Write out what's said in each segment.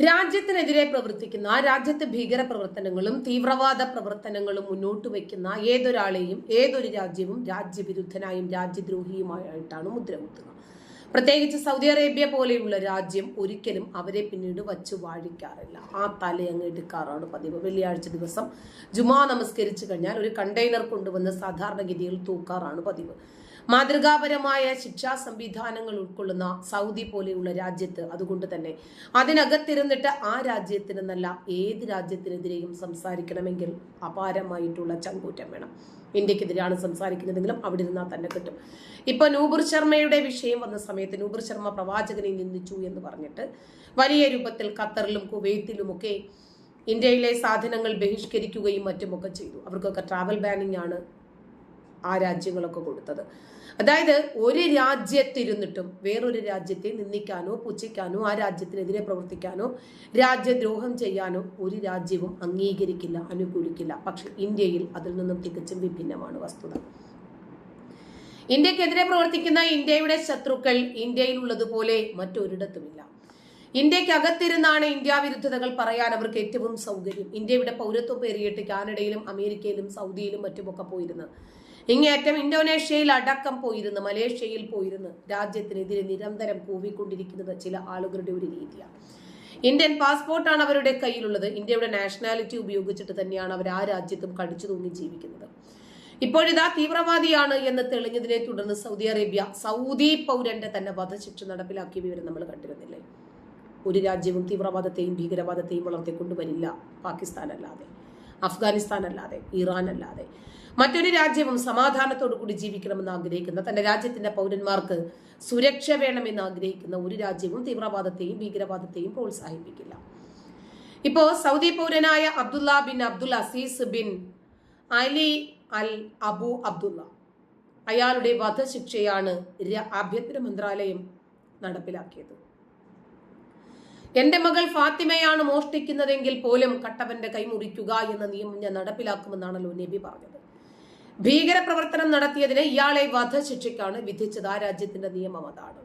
രാജ്യത്തിനെതിരെ പ്രവർത്തിക്കുന്ന രാജ്യത്തെ ഭീകര പ്രവർത്തനങ്ങളും തീവ്രവാദ പ്രവർത്തനങ്ങളും മുന്നോട്ട് വയ്ക്കുന്ന ഏതൊരാളെയും ഏതൊരു രാജ്യവും രാജ്യവിരുദ്ധനായും രാജ്യദ്രോഹിയുമായിട്ടാണ് മുദ്രകുത്തുക പ്രത്യേകിച്ച് സൗദി അറേബ്യ പോലെയുള്ള രാജ്യം ഒരിക്കലും അവരെ പിന്നീട് വച്ച് വാഴിക്കാറില്ല. ആ തല അങ്ങ് എടുക്കാറാണ് പതിവ്. വെള്ളിയാഴ്ച ദിവസം ജുമാ നമസ്കരിച്ചു കഴിഞ്ഞാൽ ഒരു കണ്ടെയ്നർ കൊണ്ടുവന്ന് സാധാരണഗതിയിൽ തൂക്കാറാണ് പതിവ്. മാതൃകാപരമായ ശിക്ഷാ സംവിധാനങ്ങൾ ഉൾക്കൊള്ളുന്ന സൗദി പോലെയുള്ള രാജ്യത്ത് അതുകൊണ്ട് തന്നെ അതിനകത്തിരുന്നിട്ട് ആ രാജ്യത്തിനെന്നല്ല ഏത് രാജ്യത്തിനെതിരെയും സംസാരിക്കണമെങ്കിൽ അപാരമായിട്ടുള്ള ചങ്കൂറ്റം വേണം. ഇന്ത്യക്കെതിരെയാണ് സംസാരിക്കുന്നതെങ്കിലും അവിടെ ഇരുന്നാൽ തന്നെ കിട്ടും. ഇപ്പോൾ നൂപുർ ശർമ്മയുടെ വിഷയം വന്ന സമയത്ത് നൂപുർ ശർമ്മ പ്രവാചകനെ നിന്ദിച്ചു എന്ന് പറഞ്ഞിട്ട് വലിയ രൂപത്തിൽ ഖത്തറിലും കുവൈത്തിലുമൊക്കെ ഇന്ത്യയിലെ സാധനങ്ങൾ ബഹിഷ്കരിക്കുകയും മറ്റുമൊക്കെ ചെയ്തു. അവർക്കൊക്കെ ട്രാവൽ ബാനിങ് ആണ് ആ രാജ്യങ്ങളൊക്കെ കൊടുത്തത്. അതായത് ഒരു രാജ്യത്തിരുന്നിട്ടും വേറൊരു രാജ്യത്തെ നിന്ദിക്കാനോ പുച്ഛിക്കാനോ ആ രാജ്യത്തിനെതിരെ പ്രവർത്തിക്കാനോ രാജ്യദ്രോഹം ചെയ്യാനോ ഒരു രാജ്യവും അംഗീകരിക്കില്ല അനുകൂലിക്കില്ല. പക്ഷെ ഇന്ത്യയിൽ അതിൽ നിന്നും തികച്ചും വിഭിന്നമാണ് വസ്തുത. ഇന്ത്യക്കെതിരെ പ്രവർത്തിക്കുന്ന ഇന്ത്യയുടെ ശത്രുക്കൾ ഇന്ത്യയിലുള്ളതുപോലെ മറ്റൊരിടത്തുമില്ല. ഇന്ത്യക്കകത്തിരുന്നാണ് ഇന്ത്യ വിരുദ്ധതകൾ പറയാൻ അവർക്ക് ഏറ്റവും സൗകര്യം. ഇന്ത്യയുടെ പൗരത്വം പേറിയിട്ട് കാനഡയിലും അമേരിക്കയിലും സൗദിയിലും മറ്റുമൊക്കെ പോയിരുന്നത്. ഇങ്ങേറ്റം ഇന്തോനേഷ്യയിൽ അടക്കം പോയിരുന്ന് മലേഷ്യയിൽ പോയിരുന്ന്. രാജ്യത്തിനെതിരെ നിരന്തരം കൂവിക്കൊണ്ടിരിക്കുന്നത് ചില ആളുകളുടെ ഒരു രീതിയാണ്. ഇന്ത്യൻ പാസ്പോർട്ടാണ് അവരുടെ കയ്യിലുള്ളത്. ഇന്ത്യയുടെ നാഷണാലിറ്റി ഉപയോഗിച്ചിട്ട് തന്നെയാണ് അവർ ആ രാജ്യത്തും കടിച്ചു തൂങ്ങി ജീവിക്കുന്നത്. ഇപ്പോഴിതാ തീവ്രവാദിയാണ് എന്ന് തെളിഞ്ഞതിനെ തുടർന്ന് സൗദി അറേബ്യ സൗദി പൗരന്റെ തന്നെ വധശിക്ഷ നടപ്പിലാക്കിയ വിവരം നമ്മൾ കണ്ടിരുന്നില്ലേ? ഒരു രാജ്യവും തീവ്രവാദത്തെയും ഭീകരവാദത്തെയും വളർത്തിക്കൊണ്ടുവരില്ല. പാകിസ്ഥാൻ അല്ലാതെ അഫ്ഗാനിസ്ഥാൻ അല്ലാതെ ഇറാൻ അല്ലാതെ മറ്റൊരു രാജ്യവും സമാധാനത്തോടു കൂടി ജീവിക്കണമെന്ന് ആഗ്രഹിക്കുന്ന തന്റെ രാജ്യത്തിന്റെ പൗരന്മാർക്ക് സുരക്ഷ വേണമെന്ന് ആഗ്രഹിക്കുന്ന ഒരു രാജ്യവും തീവ്രവാദത്തെയും ഭീകരവാദത്തെയും പ്രോത്സാഹിപ്പിക്കില്ല. ഇപ്പോ Saudi പൗരനായ Abdullah bin Abdul Aziz bin Ali Al Abu Abdullah അയാളുടെ വധശിക്ഷയാണ് ആഭ്യന്തര മന്ത്രാലയം നടപ്പിലാക്കിയത്. എന്റെ മകൾ ഫാത്തിമയാണ് മോഷ്ടിക്കുന്നതെങ്കിൽ പോലും കട്ടവന്റെ കൈമുറിക്കുക എന്ന നിയമം ഞാൻ നടപ്പിലാക്കുമെന്നാണല്ലോ നബി പറഞ്ഞത്. ഭീകര പ്രവർത്തനം നടത്തിയതിന് ഇയാളെ വധശിക്ഷയ്ക്കാണ് വിധിച്ചത്. ആ രാജ്യത്തിന്റെ നിയമം അതാണ്.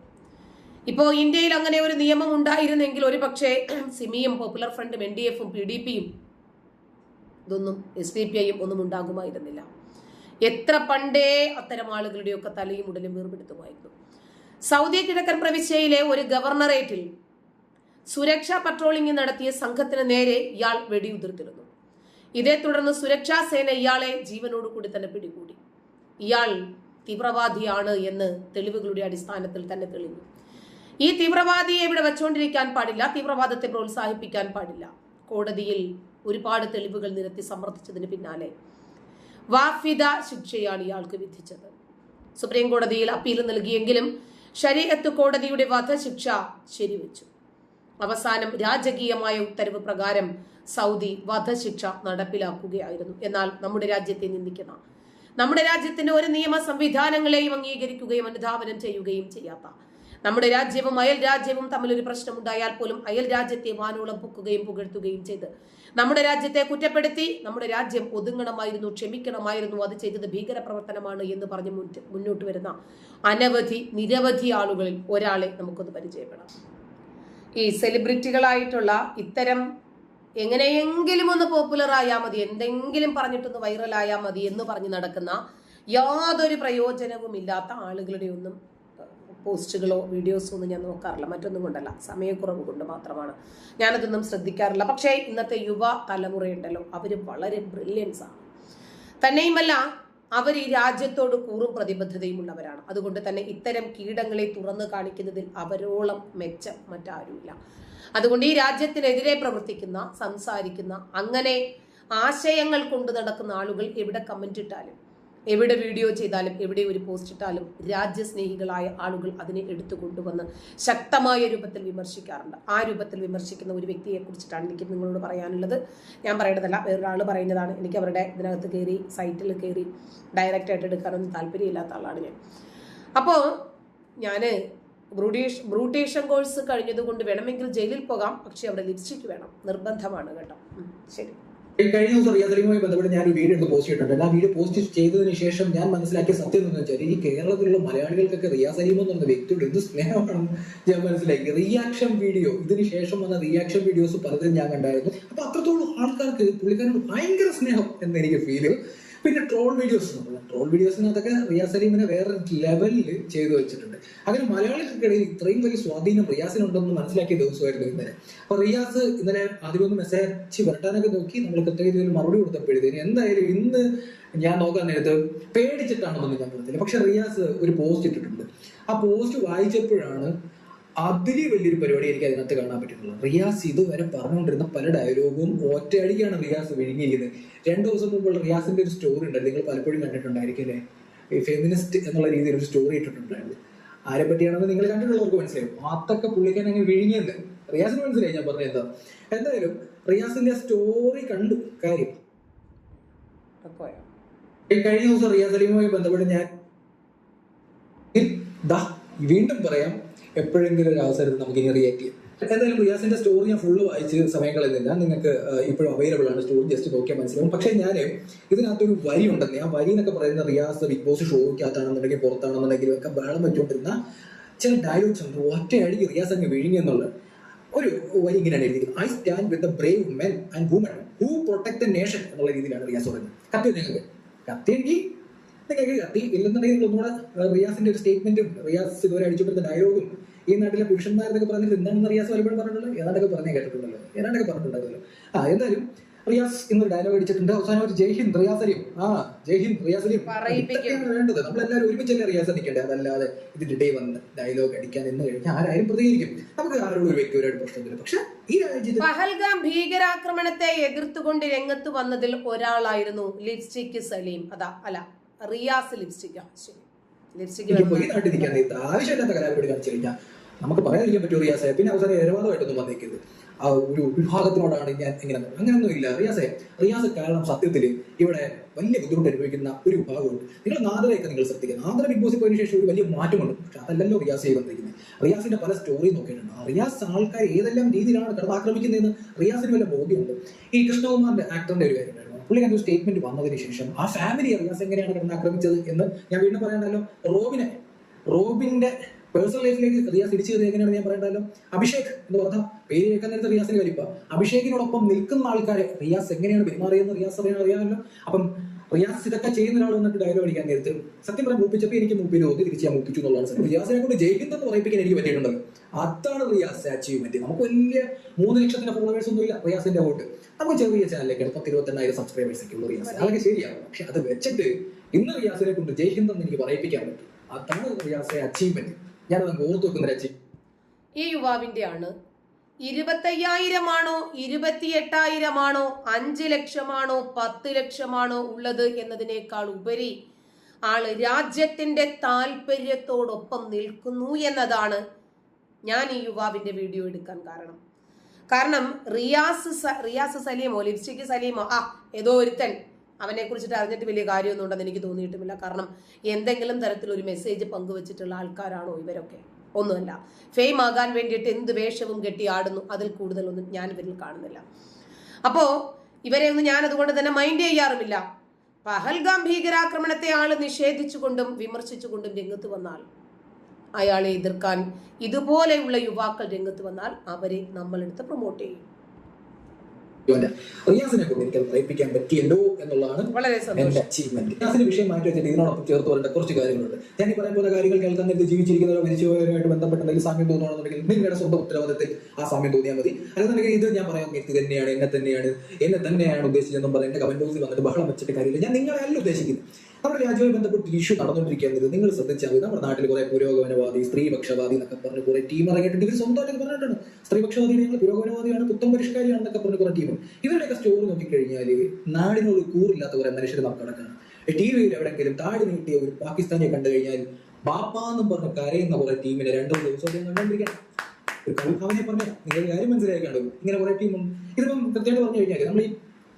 ഇപ്പോ ഇന്ത്യയിൽ അങ്ങനെ ഒരു നിയമം ഉണ്ടായിരുന്നെങ്കിൽ ഒരു പക്ഷേ സിമിയും പോപ്പുലർ ഫ്രണ്ടും എൻ ഡി എഫും പി ഡി പിയും ഇതൊന്നും എസ് ഡി പി ഐയും ഒന്നും ഉണ്ടാകുമായിരുന്നില്ല. എത്ര പണ്ടേ അത്തരം ആളുകളുടെയൊക്കെ തലയും ഉടലും വേർപെടുത്തുമായിരുന്നു. സൗദി കിഴക്കൻ പ്രവിശ്യയിലെ ഒരു ഗവർണറേറ്റിൽ സുരക്ഷാ പട്രോളിംഗ് നടത്തിയ സംഘത്തിന് നേരെ ഇയാൾ വെടിയുതിർത്തിരുന്നു. ഇതേ തുടർന്ന് സുരക്ഷാ സേന ഇയാളെ ജീവനോടുകൂടി തന്നെ പിടികൂടി. ഇയാൾ തീവ്രവാദിയാണ് എന്ന് തെളിവുകളുടെ അടിസ്ഥാനത്തിൽ തന്നെ തെളിഞ്ഞു. ഈ തീവ്രവാദിയെ ഇവിടെ വെച്ചുകൊണ്ടിരിക്കാൻ പാടില്ല തീവ്രവാദത്തെ പ്രോത്സാഹിപ്പിക്കാൻ പാടില്ല. കോടതിയിൽ ഒരുപാട് തെളിവുകൾ നിരത്തി സമ്മർദ്ദിച്ചതിന് പിന്നാലെ വാഫിദ ശിക്ഷയാണ് ഇയാൾക്ക് വിധിച്ചത്. സുപ്രീം കോടതിയിൽ അപ്പീൽ നൽകിയെങ്കിലും ശരീരത്ത് കോടതിയുടെ വധശിക്ഷ ശരിവെച്ചു. അവസാനം രാജകീയമായ ഉത്തരവ് പ്രകാരം സൗദി വധശിക്ഷ നടപ്പിലാക്കുകയായിരുന്നു. എന്നാൽ നമ്മുടെ രാജ്യത്തെ നിന്ദിക്കുന്ന നമ്മുടെ രാജ്യത്തിന്റെ ഒരു നിയമ സംവിധാനങ്ങളെയും അംഗീകരിക്കുകയും അനുധാവനം ചെയ്യുകയും ചെയ്യാത്ത നമ്മുടെ രാജ്യവും അയൽ രാജ്യവും തമ്മിൽ ഒരു പ്രശ്നമുണ്ടായാൽ പോലും അയൽ രാജ്യത്തെ വാനോളം പൊക്കുകയും പുകഴ്ത്തുകയും ചെയ്ത് നമ്മുടെ രാജ്യത്തെ കുറ്റപ്പെടുത്തി നമ്മുടെ രാജ്യം ഒതുങ്ങണമായിരുന്നു ക്ഷമിക്കണമായിരുന്നു അത് ചെയ്തത് ഭീകരപ്രവർത്തനമാണ് എന്ന് പറഞ്ഞ് മുന്നോട്ട് വരുന്ന അനവധി നിരവധി ആളുകളിൽ ഒരാളെ നമുക്കൊന്ന് പരിചയപ്പെടാം. ഈ സെലിബ്രിറ്റികളായിട്ടുള്ള ഇത്തരം എങ്ങനെയെങ്കിലും ഒന്ന് പോപ്പുലർ ആയാൽ മതി. എന്തെങ്കിലും പറഞ്ഞിട്ടൊന്ന് വൈറലായാൽ മതി എന്ന് പറഞ്ഞ് നടക്കുന്ന യാതൊരു പ്രയോജനവും ഇല്ലാത്ത ആളുകളുടെ ഒന്നും പോസ്റ്റുകളോ വീഡിയോസോ ഒന്നും ഞാൻ നോക്കാറില്ല. മറ്റൊന്നും കൊണ്ടല്ല. സമയക്കുറവ് കൊണ്ട് മാത്രമാണ് ഞാനതൊന്നും ശ്രദ്ധിക്കാറില്ല. പക്ഷേ ഇന്നത്തെ യുവ തലമുറയുണ്ടല്ലോ. അവർ വളരെ ബ്രില്യൻസ് ആണ്. തന്നെയുമല്ല അവർ ഈ രാജ്യത്തോട് കൂറും പ്രതിബദ്ധതയും ഉള്ളവരാണ് അതുകൊണ്ട് തന്നെ ഇത്തരം കീടങ്ങളെ തുറന്നു കാണിക്കുന്നതിൽ അവരോളം മെച്ചം മറ്റാരുമില്ല. അതുകൊണ്ട് ഈ രാജ്യത്തിനെതിരെ പ്രവർത്തിക്കുന്ന സംസാരിക്കുന്ന അങ്ങനെ ആശയങ്ങൾ കൊണ്ടു നടക്കുന്ന ആളുകൾ എവിടെ കമന്റ് ഇട്ടാലും എവിടെ വീഡിയോ ചെയ്താലും എവിടെ ഒരു പോസ്റ്റ് ഇട്ടാലും രാജ്യസ്നേഹികളായ ആളുകൾ അതിനെ എടുത്തു കൊണ്ടുവന്ന് ശക്തമായ രൂപത്തിൽ വിമർശിക്കാറുണ്ട്. ആ രൂപത്തിൽ വിമർശിക്കുന്ന ഒരു വ്യക്തിയെ കുറിച്ചിട്ടാണ് എനിക്ക് നിങ്ങളോട് പറയാനുള്ളത്. ഞാൻ പറയേണ്ടതല്ല വേറൊരാൾ പറയുന്നതാണ്. എനിക്ക് അവരുടെ ഇതിനകത്ത് കയറി സൈറ്റിൽ കയറി ഡയറക്റ്റായിട്ട് എടുക്കാനൊന്നും താല്പര്യമില്ലാത്ത ആളാണ് ഞാൻ. അപ്പോൾ ഞാൻ ബ്രൂട്ടീഷ് ബ്രൂട്ടേഷൻ കോഴ്സ് കഴിഞ്ഞതുകൊണ്ട് വേണമെങ്കിൽ ജയിലിൽ പോകാം. പക്ഷെ അവിടെ ലിപ്സ്റ്റിക് വേണം. നിർബന്ധമാണ് കേട്ടോ. ശരി. കഴിഞ്ഞ ദിവസം റിയാസ് അലിയുമായി ബന്ധപ്പെട്ട് ഞാൻ ഒരു വീഡിയോ എടുത്ത് പോസ്റ്റ് ചെയ്തിട്ടുണ്ട്. ആ വീഡിയോ പോസ്റ്റ് ചെയ്തതിനു ശേഷം ഞാൻ മനസ്സിലാക്കിയ സത്യം എന്ന് വെച്ചാൽ ഈ കേരളത്തിലുള്ള മലയാളികൾക്കൊക്കെ റിയാസ് അലീം എന്ന് പറഞ്ഞ വ്യക്തിയോട് എന്ത് സ്നേഹമാണെന്ന് ഞാൻ മനസ്സിലാക്കി റിയാക്ഷൻ വീഡിയോ. ഇതിന് ശേഷം വന്ന റിയാക്ഷൻ വീഡിയോസ് പലതും ഞാൻ കണ്ടായിരുന്നു. അപ്പൊ അത്രത്തോളം ആൾക്കാർക്ക് പുള്ളിക്കാരോട് ഭയങ്കര സ്നേഹം എന്ന് എനിക്ക് ഫീൽ ചെയ്തു പിന്നെ ട്രോൾ വീഡിയോസ് ട്രോൾ വീഡിയോസിനകത്തൊക്കെ റിയാസ് അലീമിനെ വേറെ ലെവലിൽ ചെയ്തു വെച്ചിട്ടുണ്ട്. അങ്ങനെ മലയാളികൾക്കിടയിൽ ഇത്രയും വലിയ സ്വാധീനം റിയാസിനുണ്ടെന്ന് മനസ്സിലാക്കിയ ദിവസമായിരുന്നു ഇന്നലെ. അപ്പൊ റിയാസ് ഇന്നലെ ആദ്യം ഒന്ന് മെസ്സേജ് വരട്ടാനൊക്കെ നോക്കി. നമ്മൾ കൃത്യരീതിയിൽ മറുപടി കൊടുത്തപ്പോഴത്തേന് എന്തായാലും ഇന്ന് ഞാൻ നോക്കാൻ നേരത്ത് പേടിച്ചിട്ടാണെന്നൊന്നും ഞാൻ പറഞ്ഞില്ല. പക്ഷെ റിയാസ് ഒരു പോസ്റ്റ് ഇട്ടിട്ടുണ്ട്. ആ പോസ്റ്റ് വായിച്ചപ്പോഴാണ് അതിൽ വലിയൊരു പരിപാടി എനിക്ക് അതിനകത്ത് കാണാൻ പറ്റുന്നുള്ളത് റിയാസ് ഇതുവരെ പറഞ്ഞുകൊണ്ടിരുന്ന പല ഡയലോഗും ഒറ്റയടിക്കാണ് റിയാസ് വിഴുങ്ങിയിരിക്കുന്നത്. രണ്ടു ദിവസം മുമ്പുള്ള റിയാസിന്റെ ഒരു സ്റ്റോറി ഉണ്ട് നിങ്ങൾ പലപ്പോഴും കണ്ടിട്ടുണ്ടായിരിക്കും അല്ലേ? ഈ ഫെമിനിസ്റ്റ് എന്നുള്ള രീതിയിൽ ഒരു സ്റ്റോറി ഇട്ടിട്ടുണ്ടായിരുന്നു. ആരെ പറ്റിയാണെന്ന് നിങ്ങൾ കണ്ടിട്ടുള്ളവർക്ക് മനസ്സിലാവും. അതൊക്കെ പുള്ളിക്കാൻ അങ്ങ് വിഴുങ്ങിയത്. റിയാസിന് മനസ്സിലായി ഞാൻ പറഞ്ഞത് എന്താ? എന്തായാലും റിയാസിന്റെ സ്റ്റോറി കണ്ടു. കാര്യം? കഴിഞ്ഞ ദിവസം റിയാസ് അലിയുമായി ബന്ധപ്പെട്ട് ഞാൻ വീണ്ടും പറയാം. എപ്പോഴെങ്കിലും ഒരു അവസരത്തിൽ നമുക്ക് ഇനി റിയാക്ട് ചെയ്യാം. എന്തായാലും റിയാസിന്റെ സ്റ്റോറി ഞാൻ ഫുള്ള് വായിച്ച് സമയം കളയുന്നില്ല. നിങ്ങൾക്ക് ഇപ്പോഴും അവൈലബിൾ ആണ് സ്റ്റോറി ജസ്റ്റ് നോക്കിയാൽ മനസ്സിലാവും. പക്ഷേ ഞാൻ ഇതിനകത്തൊരു വരി ഉണ്ടെന്ന്. ആ വരി എന്നൊക്കെ പറയുന്ന റിയാസ് ബിഗ് ബോസ് ഷോയ്ക്കകത്താണെന്നുണ്ടെങ്കിൽ പുറത്താണെന്നുണ്ടെങ്കിലും ഒക്കെ ബഹളം വെച്ചുകൊണ്ടിരുന്ന ചില ഡയലോഗ്സ് ഉണ്ട്. ഒറ്റയടിക്ക് റിയാസ് അങ്ങ് വിഴുങ്ങി എന്നുള്ളത് ഒരു വരി ഇങ്ങനെയാണ് എഴുതിയിരിക്കുന്നത്. I stand with the brave men and women who protect the nation എന്നുള്ള രീതിയിലാണ് റിയാസ് പറയുന്നത്. കത്തി നിങ്ങൾക്ക് കത്തിയെങ്കിൽ ഇല്ലെന്നുണ്ടെങ്കിൽ നിങ്ങൾ ഒന്നുകൂടെ റിയാസിന്റെ ഒരു സ്റ്റേറ്റ്മെന്റും റിയാസ് ഇതുവരെ അടിച്ചുകൊണ്ടിരുന്ന ഡയലോഗും ഈ നാട്ടിലെ പുരുഷന്മാരെന്നൊക്കെ പറഞ്ഞിട്ട് എന്താണെന്ന് റിയാസ് പലപ്പോഴും പറഞ്ഞിട്ടുള്ളത്? ഏതാണ്ടൊക്കെ പറഞ്ഞേ കേട്ടിട്ടുണ്ടല്ലോ. ഏതാണ്ടൊക്കെ പറഞ്ഞിട്ടുണ്ടായിരുന്നു ആ എന്തായാലും റിയാസ് ഇന്നൊരു ഡയലോഗ് അടിച്ചിട്ടുണ്ട്. അവസാനം ഒരു ജയ് ഹിന്ദ് റിയാസ് അലിയും ആ ജയ് ഹിന്ദ് റിയാസ് അലിയും വേണ്ടത് നമ്മൾ വേണ്ടത്? നമ്മളെല്ലാവരും ഒരുമിച്ചല്ലേ റിയാസ് അടിക്കേണ്ടത് അതല്ലാതെ ഇതിന്റെ ഇടയിൽ വന്ന് ഡയലോഗ് അടിക്കാൻ എന്ന് കഴിഞ്ഞാൽ ആരായാലും പ്രതികരിക്കും. നമുക്ക് ആരോടും ഒരു വ്യക്തിപരമായിട്ട് പ്രശ്നമില്ല. പക്ഷെ ഈ രാജ്യത്ത് പഹൽഗാം ഭീകരാക്രമണത്തെ എതിർത്തുകൊണ്ട് രംഗത്ത് വന്നതിൽ ഒരാളായിരുന്നു ലിപ്സ്റ്റിക് സലീം. അതാ അല്ല റിയാസ് ലിപ്സ്റ്റിക്. ശരി. ലിപ്സ്റ്റിക് എനിക്ക് പോയി നാട്ടിൽ നിൽക്കാൻ നേരത്ത് ആവശ്യമില്ലാത്ത കലാപരിപാടി കാണിച്ചു കഴിഞ്ഞാൽ നമുക്ക് പറയാതിരിക്കാൻ പറ്റുമോ റിയാസെ. പിന്നെ അവസാനം ഏരവാദമായിട്ടൊന്നും വന്നേക്കരുത്. ആ ഒരു വിഭാഗത്തിനോടാണ് ഞാൻ ഇങ്ങനെ അങ്ങനെയൊന്നും ഇല്ല. റിയാസെ റിയാസ് കാരണം സത്യത്തിൽ ഇവിടെ വലിയ ബുദ്ധിമുട്ട് അനുഭവിക്കുന്ന ഒരു വിഭാഗമുണ്ട്. നിങ്ങൾ നാദറയൊക്കെ നിങ്ങൾ ശ്രദ്ധിക്കുക നാദറ ബിഗ് ബോസിൽ പോയതിനു ശേഷം ഒരു വലിയ മാറ്റമുണ്ട്. പക്ഷെ അതല്ലല്ലോ റിയാസ് ചെയ്തുകൊണ്ടിരിക്കുന്നത് റിയാസിന്റെ പല സ്റ്റോറി നോക്കിയിട്ടുണ്ട്. ആ റിയാസ് ആൾക്കാർ ഏതെല്ലാം രീതിയിലാണ് കടന്ന് ആക്രമിക്കുന്നതെന്ന് റിയാസിന് വല്ല ബോധ്യമുണ്ട്? ഈ കൃഷ്ണകുമാറിന്റെ ആക്ടറിന്റെ ഒരു കാര്യം ഉണ്ടായിരുന്നു ഒരു സ്റ്റേറ്റ്മെന്റ് വന്നതിന് ശേഷം ആ ഫാമിലി റിയാസ് എങ്ങനെയാണ് കിടന്ന് ആക്രമിച്ചത് എന്ന് ഞാൻ വീണ്ടും പറയണ്ടല്ലോ? റോബിനെ റോബിന്റെ പേഴ്സണൽ ലൈഫിലേക്ക് റിയാസ് തിരിച്ചു കയറി എങ്ങനെയാണ് ഞാൻ പറയണ്ടല്ലോ? അഭിഷേക് എന്ന് പറഞ്ഞാൽ പേര് കേൾക്കാൻ നേരത്തെ റിയാസിന് വലിപ്പ അഭിഷേകിനോടൊപ്പം നിൽക്കുന്ന ആൾക്കാരെ റിയാസ് എങ്ങനെയാണ് പെരുമാറിയെന്ന് റിയാസ് അറിയാൻ അറിയാമല്ലോ? അപ്പം റിയാസ് ഇതൊക്കെ ചെയ്യുന്ന ഒരാൾ വന്നിട്ട് ഡയലോഗ് അടിക്കാൻ നേരത്ത് സത്യം പറയാൻ മൂപ്പിച്ചപ്പോൾ എനിക്ക് മൂപ്പിന് തോന്നി തിരിച്ച് ഞാൻ മൂപ്പിച്ചു എന്നുള്ളതാണ് റിയാസിനെ കൊണ്ട് ജയിക്കുന്നെന്ന് പറയിപ്പിക്കാൻ എനിക്ക് പറ്റിയിട്ടുണ്ട് അതാണ് റിയാസ് അച്ചീവ്മെന്റ് നമുക്ക് വലിയ മൂന്ന് ലക്ഷത്തിന്റെ ഫോളോവേഴ്സ് ഒന്നും ഇല്ല റിയാസിന്റെ വോട്ട് നമുക്ക് ചെറിയ ചാനലിലേക്ക് പത്ത് ഇരുപത്തെണ്ണായിരം സബ്സ്ക്രൈബേഴ്സ് ഒക്കെ ഉള്ളൂ റിയാസ്. അതൊക്കെ ശരിയാണ് പക്ഷെ അത് വെച്ചിട്ട് ഇന്ന് റിയാസിനെ കൊണ്ട് ജയിക്കുന്നെന്ന് എനിക്ക് പറയിപ്പിക്കാൻ പറ്റും. അതാണ് റിയാസിന്റെ അച്ചീവ്മെന്റ് ഞാൻ നമുക്ക് ഓർത്ത് വെക്കുന്ന അച്ചീവ്മെന്റ് ഈ യുവാവിന്റെ ആണ് ഇരുപത്തയ്യായിരമാണോ ഇരുപത്തിയെട്ടായിരമാണോ അഞ്ച് ലക്ഷമാണോ പത്ത് ലക്ഷമാണോ ഉള്ളത് എന്നതിനേക്കാൾ ഉപരി ആൾ രാജ്യത്തിന്റെ താല്പര്യത്തോടൊപ്പം നിൽക്കുന്നു എന്നതാണ് ഞാൻ ഈ യുവാവിന്റെ വീഡിയോ എടുക്കാൻ കാരണം. കാരണം റിയാസ് റിയാസ് സലീമോ ലിപ്സ്റ്റിക് സലീമോ ആ ഏതോ ഒരുത്തൻ അവനെ കുറിച്ചിട്ട് അറിഞ്ഞിട്ട് വലിയ കാര്യമൊന്നും ഉണ്ടെന്ന് എനിക്ക് തോന്നിയിട്ടുമില്ല കാരണം എന്തെങ്കിലും തരത്തിലൊരു മെസ്സേജ് പങ്കുവച്ചിട്ടുള്ള ആൾക്കാരാണോ ഇവരൊക്കെ? ഒന്നുമല്ല. ഫെയിം ആകാൻ വേണ്ടിയിട്ട് എന്ത് വേഷവും കെട്ടി ആടുന്നു. അതിൽ കൂടുതലൊന്നും ഞാൻ ഇവരിൽ കാണുന്നില്ല. അപ്പോ ഇവരെ ഒന്നും ഞാൻ അതുകൊണ്ട് തന്നെ മൈൻഡ് ചെയ്യാറുമില്ല. പഹൽഗാം ഭീകരാക്രമണത്തെ ആൾ നിഷേധിച്ചുകൊണ്ടും വിമർശിച്ചുകൊണ്ടും രംഗത്ത് വന്നാൽ അയാളെ എതിർക്കാൻ ഇതുപോലെയുള്ള യുവാക്കൾ രംഗത്ത് വന്നാൽ അവരെ നമ്മളെടുത്ത് പ്രൊമോട്ട് ചെയ്യും. റിയാസിനെ കൊണ്ട് എനിക്ക് പറയിപ്പിക്കാൻ പറ്റിയല്ലോ എന്നുള്ളതാണ് എന്റെ സന്തോഷം. അച്ചീവ്മെന്റ് റിയാസിന്റെ വിഷയം മാറ്റി വെച്ചിട്ട് ഇതിനോടൊപ്പം ചേർത്ത് വരേണ്ട കുറച്ച് കാര്യങ്ങളുണ്ട്. ഞാൻ ഈ പറയാൻ പോകുന്ന കാര്യങ്ങൾ കേൾക്കാൻ നേരത്തെ ജീവിച്ചിരിക്കുന്നവരോ മരിച്ചുപോയവരുമായിട്ട് ബന്ധപ്പെട്ട എന്തെങ്കിലും സാമ്യം തോന്നുകയാണെന്നുണ്ടെങ്കിൽ നിങ്ങളുടെ സ്വന്തം ഉത്തരവാദിത്തത്തിൽ ആ സാമ്യം തോന്നിയാൽ മതി. അല്ലെന്നുണ്ടെങ്കിൽ ഇത് ഞാൻ പറയാൻ വ്യക്തി തന്നെയാണ് എന്നെ തന്നെയാണ് എന്നെ തന്നെയാണ് ഉദ്ദേശിച്ചതെന്നും പറഞ്ഞ് എന്റെ കമന്റ് ബോക്സിൽ വന്നിട്ട് ബഹളം വെച്ചിട്ട് കാര്യമില്ല. ഞാൻ നിങ്ങളെ അല്ല ഉദ്ദേശിക്കുന്നത്. നമ്മുടെ രാജ്യവുമായി ബന്ധപ്പെട്ട് ഇഷ്യൂ നടന്നുകൊണ്ടിരിക്കുന്നത് നിങ്ങൾ ശ്രദ്ധിച്ചാൽ മതി. നമ്മുടെ നാട്ടിൽ കുറെ പുരോഗമനവാദി സ്ത്രീപക്ഷവാദി എന്നൊക്കെ പറഞ്ഞ് കുറെ ടീം ഇറങ്ങിയിട്ടുണ്ട്. ഇവർ സ്വന്തമായിട്ട് പറഞ്ഞിട്ടുണ്ട്. സ്ത്രീപക്ഷവാദി ഞങ്ങൾ പുരോഗമനവാദിയാണ് പുത്തം പരിഷ്കാരിയാണെന്നൊക്കെ പറഞ്ഞ് കുറെ ടീമും ഇവരുടെയൊക്കെ സ്റ്റോറി നോക്കിക്കഴിഞ്ഞാൽ നാടിനോട് കൂറില്ലാത്ത കുറെ മനുഷ്യർ നമുക്ക് കിടക്കാണ് ടി വിയിൽ എവിടെയെങ്കിലും താടി നീട്ടിയ ഒരു പാകിസ്ഥാനിയെ കണ്ടു കഴിഞ്ഞാൽ ബാപ്പാന്നും പറഞ്ഞ് കരയുന്ന കുറെ ടീമിനെ രണ്ടു ദിവസം കണ്ടുകൊണ്ടിരിക്കണം ഒരു കവിഭാവനെ പറഞ്ഞ നിങ്ങൾ കാര്യം മനസ്സിലായി കണ്ടു ഇങ്ങനെ കുറെ ടീമും ഇതിപ്പം കൃത്യമായിട്ട് പറഞ്ഞു കഴിഞ്ഞാൽ നമ്മൾ ഈ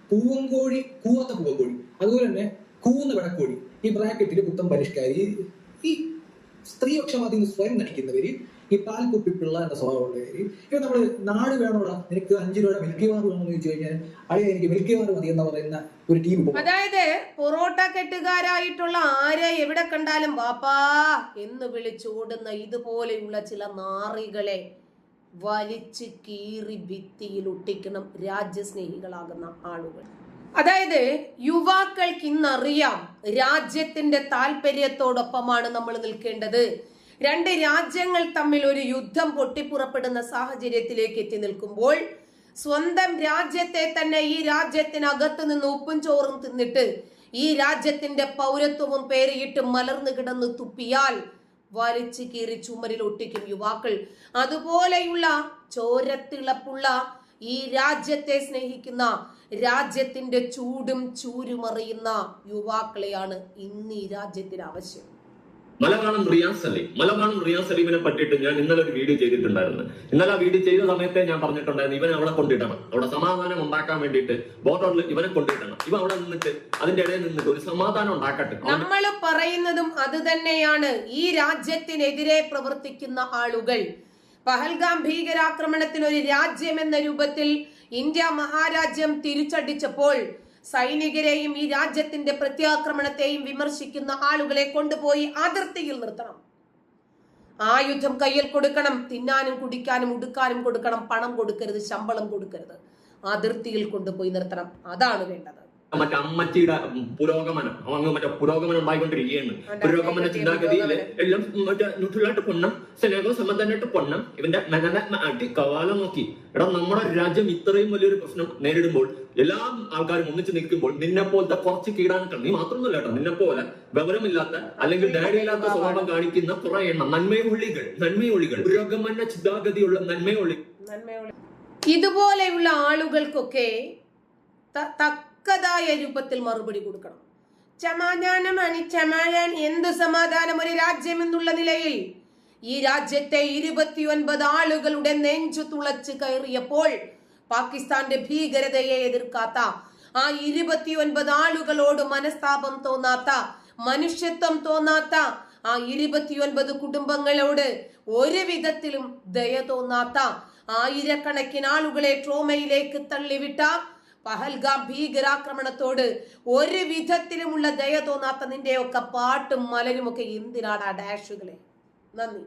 പൂവൻകോഴി കൂവാത്ത പൂവൻകോഴി. അതുപോലെ തന്നെ കൂവുന്ന വിടക്കോടി ഈ ബ്രാക്കറ്റിൽ പുത്തം പരിഷ്കാരി. ഈ സ്ത്രീപക്ഷമാതി എന്ന് സ്വയം നടിക്കുന്നവര് ഈ പാൽകുപ്പി പിള്ള പിള്ളേരുടെ സ്വഭാവമുള്ളവര് ഇപ്പൊ നമ്മൾ നാട് വേണോടാ നിനക്ക് അഞ്ചു രൂപ മിൽക്കി വാർ വേണമെന്ന് ചോദിച്ചു കഴിഞ്ഞാൽ അടിയ എനിക്ക് മിൽക്കി വാർ മതി എന്ന് പറയുന്ന ഒരു ടീം അതായത് പൊറോട്ട കെട്ടുകാരായിട്ടുള്ള ആരെ എവിടെ കണ്ടാലും ബാപ്പാ എന്ന് വിളിച്ചോടുന്ന ഇതുപോലെയുള്ള ചില നാറികളെ വലിച്ചു കീറി ഭിത്തിയിൽ ഒട്ടിക്കണം രാജ്യസ്നേഹികളാകുന്ന ആളുകൾ. അതായത് യുവാക്കൾക്ക് ഇന്നറിയാം രാജ്യത്തിന്റെ താല്പര്യത്തോടൊപ്പമാണ് നമ്മൾ നിൽക്കേണ്ടത്. രണ്ട് രാജ്യങ്ങൾ തമ്മിൽ ഒരു യുദ്ധം പൊട്ടിപ്പുറപ്പെടുന്ന സാഹചര്യത്തിലേക്ക് എത്തി നിൽക്കുമ്പോൾ സ്വന്തം രാജ്യത്തെ തന്നെ ഈ രാജ്യത്തിനകത്ത് നിന്ന് ഉപ്പും ചോറും തിന്നിട്ട് ഈ രാജ്യത്തിന്റെ പൗരത്വവും പേരിയിട്ട് മലർന്നു കിടന്ന് തുപ്പിയാൽ വലിച്ചു കീറി ചുമരിൽ ഒട്ടിക്കും യുവാക്കൾ. അതുപോലെയുള്ള ചോരത്തിളപ്പുള്ള ഈ രാജ്യത്തെ സ്നേഹിക്കുന്ന രാജ്യത്തിന്റെ ചൂടും ചൂരുമറിയുന്ന യുവാക്കളെയാണ് ഇന്ന് ഈ രാജ്യത്തിന് ആവശ്യം. മലകാണം റിയാസ് അലീം മലകാണം റിയാസ് അലീമിനെ പറ്റിയിട്ട് ഞാൻ ഇന്നലെ ഒരു വീഡിയോ ചെയ്തിട്ടുണ്ടായിരുന്നു. ഇന്നലെ ആ വീഡിയോ ചെയ്ത സമയത്തെ ഞാൻ പറഞ്ഞിട്ടുണ്ടായിരുന്നു ഇവനെ അവിടെ കൊണ്ടിടണം. അവിടെ സമാധാനം ഉണ്ടാക്കാൻ വേണ്ടിയിട്ട് ബോർഡറിൽ ഇവനെ കൊണ്ടിടണം. ഇവ അവിടെ നിന്നിട്ട് അതിന്റെ ഇടയിൽ നിന്നിട്ട് ഒരു സമാധാനം ഉണ്ടാക്കട്ടെ. നമ്മൾ പറയുന്നതും അത് തന്നെയാണ്. ഈ രാജ്യത്തിനെതിരെ പ്രവർത്തിക്കുന്ന ആളുകൾ പഹൽഗാം ഭീകരാക്രമണത്തിന് ഒരു രാജ്യം എന്ന രൂപത്തിൽ ഇന്ത്യ മഹാരാജ്യം തിരിച്ചടിച്ചപ്പോൾ സൈനികരെയും ഈ രാജ്യത്തിന്റെ പ്രത്യാക്രമണത്തെയും വിമർശിക്കുന്ന ആളുകളെ കൊണ്ടുപോയി അതിർത്തിയിൽ നിർത്തണം. ആയുധം കയ്യിൽ കൊടുക്കണം തിന്നാനും കുടിക്കാനും ഉടുക്കാനും കൊടുക്കണം പണം കൊടുക്കരുത് ശമ്പളം കൊടുക്കരുത്. അതിർത്തിയിൽ കൊണ്ടുപോയി നിർത്തണം. അതാണ് വേണ്ടത്. മറ്റേ അമ്മച്ചിയുടെ പുരോഗമനം. അങ്ങ് മറ്റേ പുരോഗമനം ഉണ്ടായിക്കൊണ്ടിരിക്കുകയാണ് പുരോഗമന ചിന്താഗതി എല്ലാം മറ്റേ ന്യൂട്രലായിട്ട് പൊണ്ണം സ്നേഹവും സമ്മതനായിട്ട് പൊണ്ണം. ഇവന്റെ മെനനെ അടി കവാലം നോക്കി. എടാ നമ്മുടെ രാജ്യം ഇത്രയും വലിയൊരു പ്രശ്നം നേരിടുമ്പോൾ എല്ലാ ആൾക്കാരും ഒന്നിച്ച് നിൽക്കുമ്പോൾ നിന്നെ പോലത്തെ കുറച്ച് കീടാനുക്കൾ നീ മാത്രമൊന്നുമല്ല കേട്ടോ നിന്നെ പോലെ വിവരമില്ലാത്ത അല്ലെങ്കിൽ ഡാഡിയില്ലാത്ത സ്വഭാവം കാണിക്കുന്ന കുറെ എണ്ണം നന്മയുള്ളികൾ നന്മയുള്ളികൾ പുരോഗമന ചിന്താഗതിയുള്ള നന്മയുള്ളി ഇതുപോലെയുള്ള ആളുകൾക്കൊക്കെ ത- തക്കതായ രൂപത്തിൽ മറുപടി കൊടുക്കണം. ചമാധാനമാണ് ചമാഴാൻ എന്ത് സമാധാനം ഒരു രാജ്യം എന്നുള്ള നിലയിൽ? ഈ രാജ്യത്തെ ഇരുപത്തിയൊൻപത് ആളുകളുടെ നെഞ്ചു തുളച്ച് കയറിയപ്പോൾ പാകിസ്ഥാന്റെ ഭീകരതയെ എതിർക്കാത്ത ആ ഇരുപത്തിയൊൻപത് ആളുകളോട് മനസ്താപം തോന്നാത്ത മനുഷ്യത്വം തോന്നാത്ത ആ ഇരുപത്തിയൊൻപത് കുടുംബങ്ങളോട് ഒരു വിധത്തിലും ദയ തോന്നാത്ത ആയിരക്കണക്കിന് ആളുകളെ ട്രോമയിലേക്ക് തള്ളിവിട്ട പഹൽഗാം ഭീകരാക്രമണത്തോട് ഒരു വിധത്തിലുമുള്ള ദയ തോന്നാത്ത നിന്റെയൊക്കെ പാട്ടും മലരുമൊക്കെ എന്തിനാണ് ആ ഡാഷുകളെ? നന്ദി.